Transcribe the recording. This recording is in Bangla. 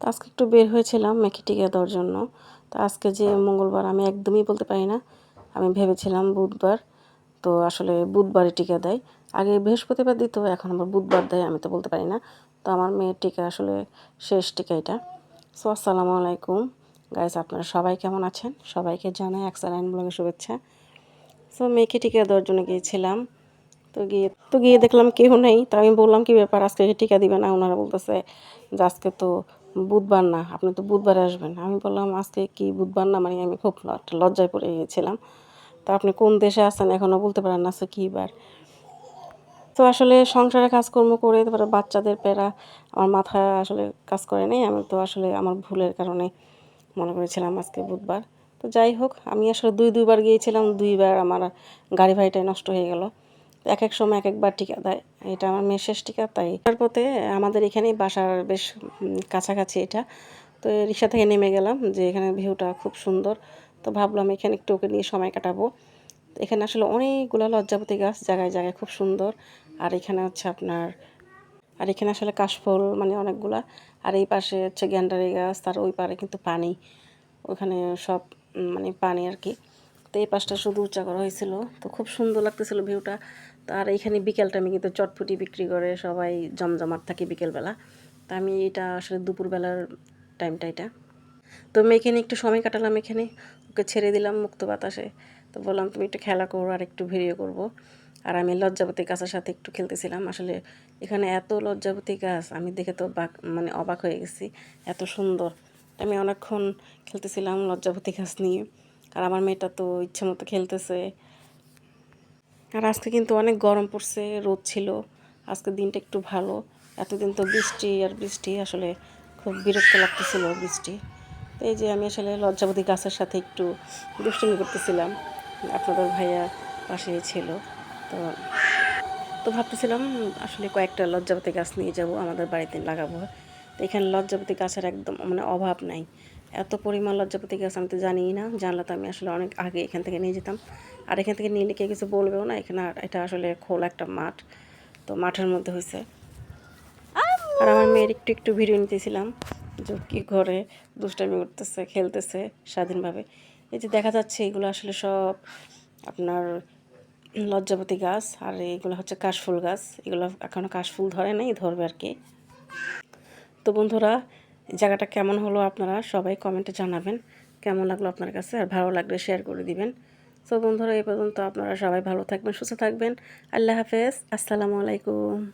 তো আজকে একটু বের হয়েছিলাম মেখে টিকা দেওয়ার জন্য। তো আজকে যে মঙ্গলবার আমি একদমই বলতে পারি না। আমি ভেবেছিলাম বুধবার, তো আসলে বুধবারে টিকা দেয়। আগে বৃহস্পতিবার দিত, এখন আবার বুধবার দেয়, আমি তো বলতে পারি না। তো আমার মেয়ের টিকা আসলে শেষ টিকা এটা। সো, আসসালামু আলাইকুম। গাইজ আপনারা সবাই কেমন আছেন? সবাইকে জানাই এক্সালাইন ব্লগের শুভেচ্ছা। সো মেয়েকে টিকা দেওয়ার জন্য গিয়েছিলাম। তো গিয়ে তো গিয়ে দেখলাম কেউ নেই। তো আমি বললাম, কি ব্যাপার? আজকে টিকা দিবে না? ওনারা বলতেছে যে, আজকে তো বুধবার না, আপনি তো বুধবারে আসবেন। আমি বললাম, আজকে কি বুধবার না? মানে আমি খুব লজ্জায় পড়ে গিয়েছিলাম। তো আপনি কোন দেশে আছেন এখনও বলতে পারেন না কী বার তো আসলে সংসারে কাজকর্ম করে, তারপরে বাচ্চাদের প্যারা, আমার মাথায় আসলে কাজ করে নেই। আমি তো আসলে আমার ভুলের কারণে মনে করেছিলাম আজকে বুধবার। তো যাই হোক, আমি আসলে দুই, দুইবার গিয়েছিলাম। দুইবার আমার গাড়ি ভাড়িটাই নষ্ট হয়ে গেল। এক এক সময় এক একবার টিকা দেয়। এটা আমার মেয়ের শেষ টিকা, তাই তার পথে আমাদের এখানেই বাসার বেশ কাছাকাছি এটা। তো রিক্সা থেকে নেমে গেলাম যে এখানে ভিউটা খুব সুন্দর। তো ভাবলাম এখানে একটু ওকে নিয়ে সময় কাটাবো। এখানে আসলে অনেকগুলো লজ্জাপতি গাছ জায়গায় জায়গায় খুব সুন্দর। আর এখানে হচ্ছে আপনার, আর এখানে আসলে কাশফুল মানে অনেকগুলা। আর এই পাশে হচ্ছে গ্যান্ডারি গাছ, তার ওই পারে কিন্তু পানি। ওখানে সব মানে পানি আর কি। তো এই পাশটা শুধু উঁচা করা হয়েছিল। তো খুব সুন্দর লাগতেছিল ভিউটা। তো আর এইখানে বিকেল টাইমে কিন্তু চটপুটি বিক্রি করে সবাই জমজমাট থাকে বিকেলবেলা। তা আমি এটা আসলে দুপুরবেলার টাইমটা এটা। তো আমি এখানে একটু সময় কাটালাম এখানে। ওকে ছেড়ে দিলাম মুক্ত বাতাসে। তো বললাম, তুমি একটু খেলা করো আর একটু ভিডিও করব। আর আমি লজ্জাবতী গাছের সাথে একটু খেলতেছিলাম। আসলে এখানে এত লজ্জাবতী গাছ, আমি দেখে তো বাক মানে অবাক হয়ে গেছি। এত সুন্দর। আমি অনেকক্ষণ খেলতেছিলাম লজ্জাবতী গাছ নিয়ে। আর আমার মেয়েটা তো ইচ্ছে মতো খেলতেছে। আর আজকে কিন্তু অনেক গরম পড়ছে, রোদ ছিল। আজকে দিনটা একটু ভালো। এতদিন তো বৃষ্টি আর বৃষ্টি আসলে খুব বিরক্ত লাগতেছিল বৃষ্টি। তো এই যে আমি আসলে লজ্জাবতী গাছের সাথে একটু দুষ্টুমি করতেছিলাম। আপনাদের ভাইয়া পাশে ছিল। তো তো ভাবতেছিলাম আসলে কয়েকটা লজ্জাবতী গাছ নিয়ে যাব, আমাদের বাড়িতে লাগাবো। তো এখানে লজ্জাপতি গাছের একদম মানে অভাব নাই। এত পরিমাণ লজ্জাপতি গাছ, আমি তো জানিই না। জানলে তো আমি আসলে অনেক আগে এখান থেকে নিয়ে যেতাম। আর এখান থেকে নিয়ে কে কিছু বলবেও না, এখানে এটা আসলে খোলা একটা মাঠ। তো মাঠের মধ্যে হয়েছে। আর আমার মেয়ের একটু একটু ভিডিও নিতেছিলাম, যে কি ঘরে দুষ্টামি করতেছে, খেলতেছে স্বাধীনভাবে। এই যে দেখা যাচ্ছে এগুলো আসলে সব আপনার লজ্জাপতি গাছ, আর এগুলো হচ্ছে কাশফুল গাছ। এগুলো এখনও কাশফুল ধরে নাই, ধরবে আর কি। তো বন্ধুরা জায়গাটা কেমন হলো আপনারা সবাই কমেন্টে জানাবেন। কেমন লাগল আপনার কাছে? আর ভালো লাগলে শেয়ার করে দিবেন। তো বন্ধুরা এই পর্যন্ত আপনারা সবাই ভালো থাকবেন, সুস্থ থাকবেন। আল্লাহ হাফেজ। আসসালামু আলাইকুম।